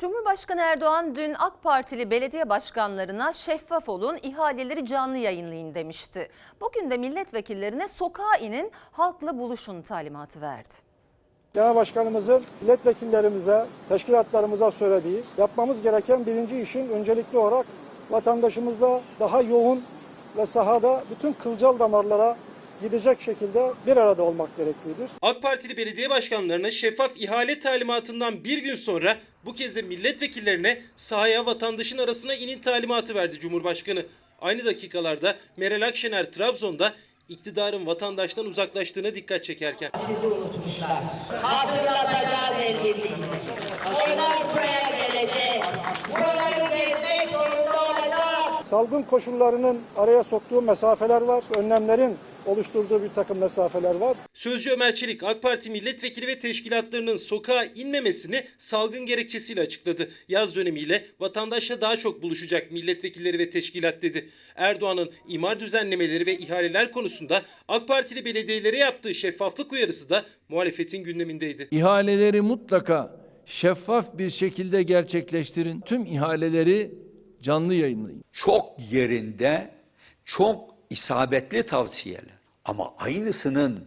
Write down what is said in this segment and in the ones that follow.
Cumhurbaşkanı Erdoğan dün AK Partili belediye başkanlarına şeffaf olun, ihaleleri canlı yayınlayın demişti. Bugün de milletvekillerine sokağa inin, halkla buluşun talimatı verdi. Genel Başkanımızın milletvekillerimize, teşkilatlarımıza söylediği yapmamız gereken birinci işin öncelikli olarak vatandaşımızla daha yoğun ve sahada bütün kılcal damarlara gidecek şekilde bir arada olmak gereklidir. AK Partili belediye başkanlarına şeffaf ihale talimatından bir gün sonra bu kez de milletvekillerine sahaya vatandaşın arasına inin talimatı verdi Cumhurbaşkanı. Aynı dakikalarda Meral Akşener Trabzon'da iktidarın vatandaştan uzaklaştığına dikkat çekerken sizi unutmuşlar. Hatırlatacağız el birliğiyle. Onlar buraya gelecek. Buraları gezmek zorunda olacak. Salgın koşullarının araya soktuğu mesafeler var, önlemlerin oluşturduğu bir takım mesafeler var. Sözcü Ömer Çelik AK Parti milletvekili ve teşkilatlarının sokağa inmemesini salgın gerekçesiyle açıkladı. Yaz dönemiyle vatandaşla daha çok buluşacak milletvekilleri ve teşkilat dedi. Erdoğan'ın imar düzenlemeleri ve ihaleler konusunda AK Partili belediyelere yaptığı şeffaflık uyarısı da muhalefetin gündemindeydi. İhaleleri mutlaka şeffaf bir şekilde gerçekleştirin. Tüm ihaleleri canlı yayınlayın. çok yerinde, çok isabetli tavsiyeler. Ama aynısının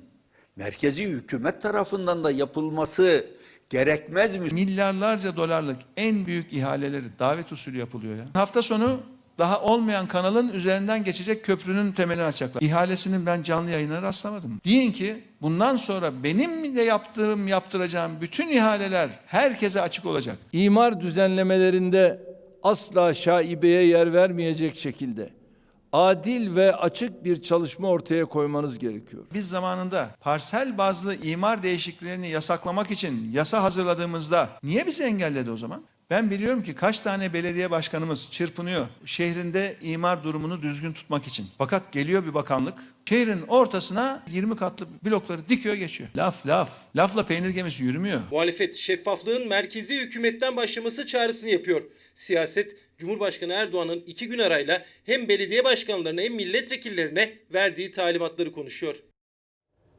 merkezi hükümet tarafından da yapılması gerekmez mi? milyarlarca dolarlık en büyük ihaleleri davet usulü yapılıyor ya. Hafta sonu daha olmayan kanalın üzerinden geçecek köprünün temelini açacaklar. İhalesinin ben canlı yayına rastlamadım. Deyin ki bundan sonra benim de yaptığım, yaptıracağım bütün ihaleler herkese açık olacak. İmar düzenlemelerinde asla şaibeye yer vermeyecek şekilde adil ve açık bir çalışma ortaya koymanız gerekiyor. Biz zamanında parsel bazlı imar değişikliklerini yasaklamak için yasa hazırladığımızda niye bizi engelledi o zaman? Ben biliyorum ki kaç tane belediye başkanımız çırpınıyor şehrinde imar durumunu düzgün tutmak için. Fakat geliyor bir bakanlık şehrin ortasına 20 katlı blokları dikiyor geçiyor. Laf laf. Lafla peynir gemisi yürümüyor. Muhalefet şeffaflığın merkezi hükümetten başlaması çağrısını yapıyor. Siyaset Cumhurbaşkanı Erdoğan'ın iki gün arayla hem belediye başkanlarına hem milletvekillerine verdiği talimatları konuşuyor.